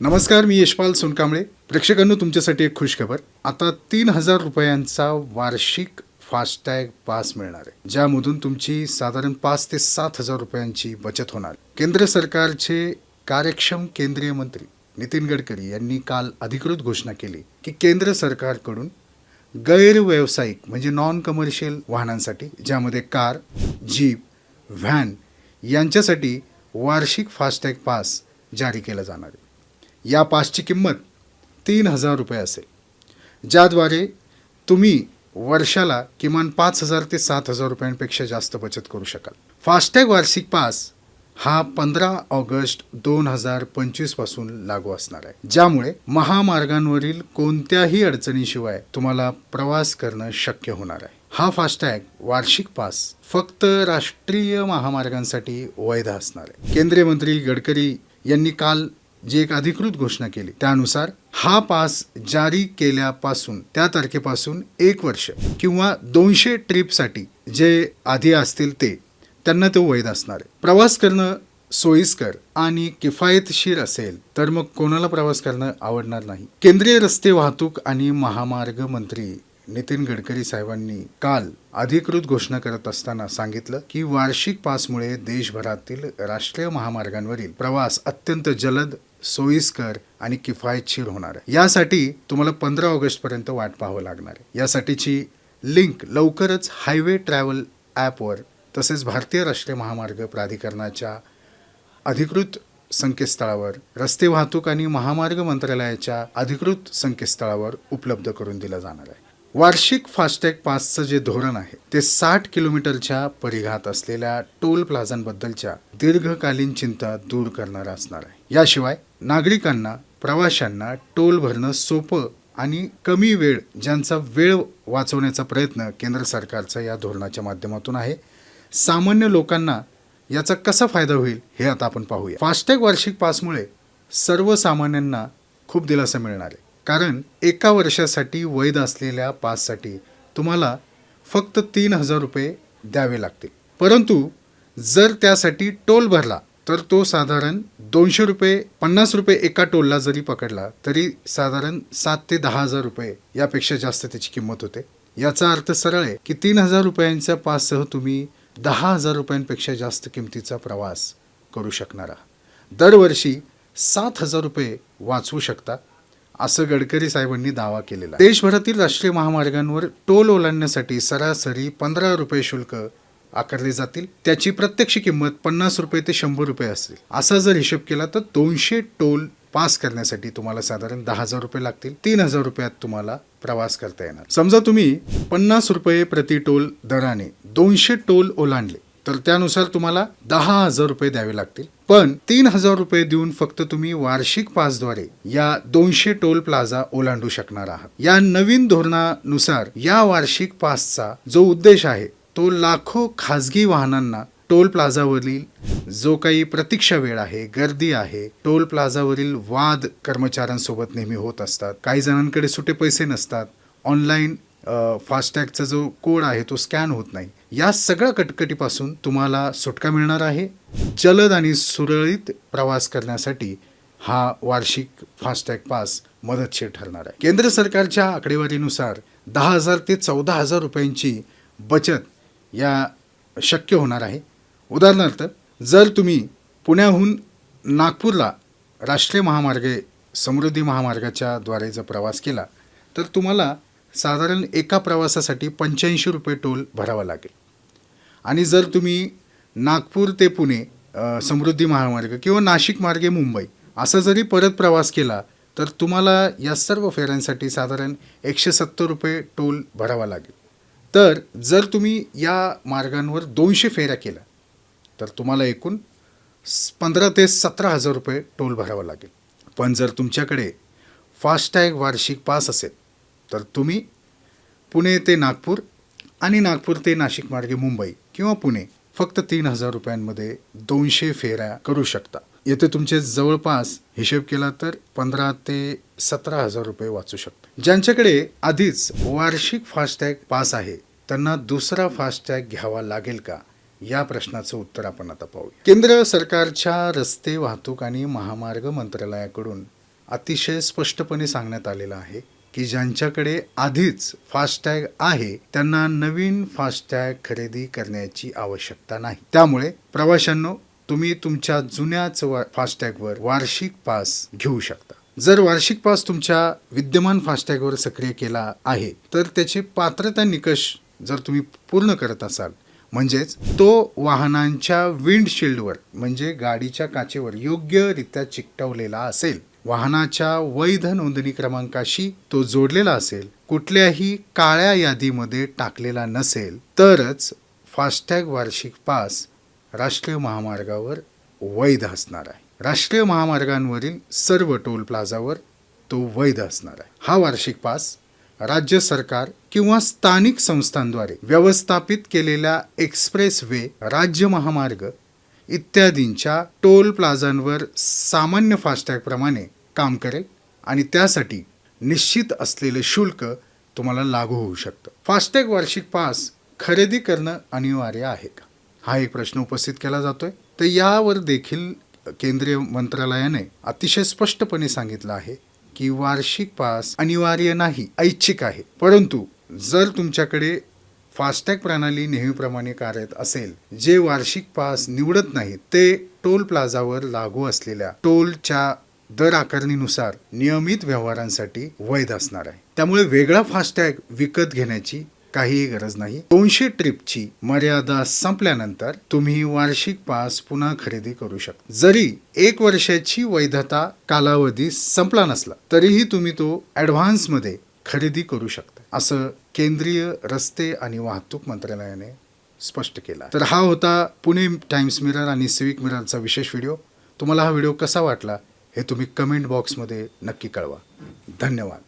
नमस्कार मी यशपाल सोनकांबळे. प्रेक्षकांनो तुमच्यासाठी एक खुश खबर. आता तीन हजार रुपयांचा वार्षिक फास्टॅग पास मिळणार आहे ज्यामधून तुमची साधारण पाच ते सात हजार रुपयांची बचत होणार. केंद्र सरकारचे कार्यक्षम केंद्रीय मंत्री नितीन गडकरी यांनी काल अधिकृत घोषणा केली की केंद्र सरकारकडून गैरव्यावसायिक म्हणजे नॉन कमर्शियल वाहनांसाठी ज्यामध्ये कार जीप व्हॅन यांच्यासाठी वार्षिक फास्टॅग पास जारी केला जाणार आहे. या पासची किंमत तीन हजार रुपये असेल. ज्याद्वारे तुम्ही वर्षाला किमान पाच हजार ते सात हजार रुपयांपेक्षा जास्त बचत करू शकाल. फास्टॅग वार्षिक पास हा पंधरा ऑगस्ट दोन हजार पंचवीसपासून लागू असणार आहे. ज्यामुळे महामार्गांवरील कोणत्याही अडचणीशिवाय तुम्हाला प्रवास करणं शक्य होणार आहे. हा फास्टॅग वार्षिक पास फक्त राष्ट्रीय महामार्गांसाठी वैध असणार आहे. केंद्रीय मंत्री गडकरी यांनी काल जी एक अधिकृत घोषणा केली. त्यानुसार हा पास जारी केल्यापासून त्या तारखेपासून एक वर्ष किंवा दोनशे ट्रिपसाठी जे आधी असतील ते त्यांना तो वैध असणार आहे. प्रवास करणं सोयीस्कर आणि किफायतशीर असेल तर मग कोणाला प्रवास करणं आवडणार नाही. केंद्रीय रस्ते वाहतूक आणि महामार्ग मंत्री नितीन गडकरी साहेबांनी काल अधिकृत घोषणा करत असताना सांगितलं की वार्षिक पासमुळे देशभरातील राष्ट्रीय महामार्गांवरील प्रवास अत्यंत जलद सोयीस्कर आणि किफायतशीर होणार आहे. यासाठी तुम्हाला पंधरा ऑगस्टपर्यंत वाट पाहावं लागणार आहे. यासाठीची लिंक लवकरच हायवे ट्रॅव्हल ॲपवर तसेच भारतीय राष्ट्रीय महामार्ग प्राधिकरणाच्या अधिकृत संकेतस्थळावर रस्ते वाहतूक आणि महामार्ग मंत्रालयाच्या अधिकृत संकेतस्थळावर उपलब्ध करून दिला जाणार आहे. वार्षिक फास्टॅग पासचं जे धोरण आहे ते साठ किलोमीटरच्या परिघात असलेल्या टोल प्लाझांबद्दलच्या दीर्घकालीन चिंता दूर करणारं असणार आहे. याशिवाय नागरिकांना प्रवाशांना टोल भरणं सोपं आणि कमी वेळ ज्यांचा वेळ वाचवण्याचा प्रयत्न केंद्र सरकारचा या धोरणाच्या माध्यमातून आहे सामान्य लोकांना याचा कसा फायदा होईल हे आता आपण पाहूया. फास्टॅग वार्षिक पासमुळे सर्वसामान्यांना खूप दिलासा मिळणार. आहे कारण एका वर्षासाठी वैध असलेल्या पाससाठी तुम्हाला फक्त तीन हजार रुपये द्यावे लागतील. परंतु जर त्यासाठी टोल भरला तर तो साधारण दोनशे रुपये पन्नास रुपये एका टोलला जरी पकडला तरी साधारण सात ते दहा हजार रुपये यापेक्षा जास्त त्याची किंमत होते. याचा अर्थ सरळ आहे की तीन हजार रुपयांच्या पाससह तुम्ही दहा हजार रुपयांपेक्षा जास्त किमतीचा प्रवास करू शकणार आहात. दरवर्षी सात हजार रुपये वाचवू शकता असं गडकरी साहेबांनी दावा केलेला देशभरातील राष्ट्रीय महामार्गांवर टोल ओलांडण्यासाठी सरासरी पंधरा रुपये शुल्क आकारले जातील. त्याची प्रत्यक्ष किंमत पन्नास रुपये ते शंभर रुपये असेल. असा जर हिशोब केला तर दोनशे टोल पास करण्यासाठी तुम्हाला साधारण दहा हजार रुपये लागतील. तीन हजार रुपयात तुम्हाला प्रवास करता येणार. समजा तुम्ही पन्नास रुपये प्रति टोल दराने दोनशे टोल ओलांडले तर त्यानुसार तुम्हाला दहा हजार रुपये द्यावे लागतील. पण तीन हजार रुपये देऊन फक्त तुम्ही वार्षिक पासद्वारे या दोनशे टोल प्लाझा ओलांडू शकणार आहात. या नवीन धोरणानुसार या वार्षिक पासचा जो उद्देश आहे तो लाखो खाजगी वाहनांना टोल प्लाझावरील जो काही प्रतीक्षा वेळ आहे गर्दी आहे टोल प्लाझावरील वाद कर्मचाऱ्यांसोबत नेहमी होत असतात. काही जणांकडे सुटे पैसे नसतात. ऑनलाईन फास्टॅगचा जो कोड आहे तो स्कॅन होत नाही. या सगळ्या कटकटीपासून तुम्हाला सुटका मिळणार आहे. जलद आणि सुरळीत प्रवास करण्यासाठी हा वार्षिक फास्टॅग पास मदतशीर ठरणार आहे. केंद्र सरकारच्या आकडेवारीनुसार दहा हजार ते चौदा हजार रुपयांची बचत या शक्य होणार आहे. उदाहरणार्थ जर तुम्ही पुण्याहून नागपूरला राष्ट्रीय महामार्गे समृद्धी महामार्गाच्या द्वारे जर प्रवास केला तर तुम्हाला साधारण एका प्रवासासाठी पंच्याऐंशी रुपये टोल भरावा लागेल. आणि जर तुम्ही नागपूर ते पुणे समृद्धी महामार्ग किंवा नाशिक मार्गे मुंबई असा जरी परत प्रवास केला तर तुम्हाला या सर्व फेऱ्यांसाठी साधारण एकशे सत्तर रुपये टोल भरावा लागेल. तर जर तुम्ही या मार्गांवर दोनशे फेऱ्या केल्या तर तुम्हाला एकूण पंधरा ते सतरा हजार रुपये टोल भरावा लागेल. पण जर तुमच्याकडे फास्टॅग वार्षिक पास असेल तर तुम्ही पुणे ते नागपूर आणि नागपूर ते नाशिक मार्गे मुंबई किंवा पुणे फक्त तीन हजार रुपयांमध्ये दोनशे फेऱ्या करू शकता. येथे तुमचे जवळपास हिशेब केला तर पंधरा ते सतरा हजार रुपये वाचू शकते. ज्यांच्याकडे आधीच वार्षिक फास्टॅग पास आहे त्यांना दुसरा फास्टॅग घ्यावा लागेल का? या प्रश्नाचं उत्तर आपण आता पाहूया. केंद्र सरकारच्या रस्ते वाहतूक आणि महामार्ग मंत्रालयाकडून अतिशय स्पष्टपणे सांगण्यात आलेलं आहे की ज्यांच्याकडे आधीच फास्टॅग आहे त्यांना नवीन फास्टॅग खरेदी करण्याची आवश्यकता नाही. त्यामुळे प्रवाशांनो तुम्ही तुमच्या जुन्याच वा फास्टॅगवर वार्षिक पास घेऊ शकता. जर वार्षिक पास तुमच्या विद्यमान फास्टॅगवर सक्रिय केला आहे तर त्याचे पात्रता निकष जर तुम्ही पूर्ण करत असाल म्हणजेच तो वाहनांच्या विंडशिल्डवर म्हणजे गाडीच्या काचेवर योग्यरित्या चिकटवलेला असेल वाहनाच्या वैध नोंदणी क्रमांकाशी तो जोडलेला असेल कुठल्याही काळ्या यादीमध्ये टाकलेला नसेल तरच फास्टॅग वार्षिक पास राष्ट्रीय महामार्गावर वैध असणार आहे. राष्ट्रीय महामार्गांवरील सर्व टोल प्लाझावर तो वैध असणार आहे. हा वार्षिक पास राज्य सरकार किंवा स्थानिक संस्थांद्वारे व्यवस्थापित केलेल्या एक्सप्रेस वे राज्य महामार्ग इत्यादींच्या टोल प्लाझांवर सामान्य फास्टॅगप्रमाणे काम करेल आणि त्यासाठी निश्चित असलेले शुल्क तुम्हाला लागू होऊ शकतं. फास्टॅग वार्षिक पास खरेदी करणं अनिवार्य आहे का? हा एक प्रश्न उपस्थित केला जातोय. तर यावर देखील केंद्रीय मंत्रालयाने अतिशय स्पष्टपणे सांगितलं आहे की वार्षिक पास अनिवार्य नाही ऐच्छिक आहे. परंतु जर तुमच्याकडे फास्टॅग प्रणाली नेहमीप्रमाणे कार्यरत असेल जे वार्षिक पास निवडत नाहीत ते टोल प्लाझावर लागू असलेल्या टोलच्या दर आकारणीनुसार नियमित व्यवहारांसाठी वैध असणार आहे. त्यामुळे वेगळा फास्टॅग विकत घेण्याची काहीही गरज नाही. दोनशे ट्रिपची मर्यादा संपल्यानंतर तुम्ही वार्षिक पास पुन्हा खरेदी करू शकता. जरी एक वर्षाची वैधता कालावधी संपला नसला तरीही तुम्ही तो ॲडव्हान्समध्ये खरेदी करू शकता असं केंद्रीय रस्ते आणि वाहतूक मंत्रालयाने स्पष्ट केला तर हा होता पुणे टाइम्स मिरर आणि सिविक मिररचा विशेष व्हिडिओ. तुम्हाला हा व्हिडिओ कसा वाटला हे तुम्ही कमेंट बॉक्समध्ये नक्की कळवा. धन्यवाद.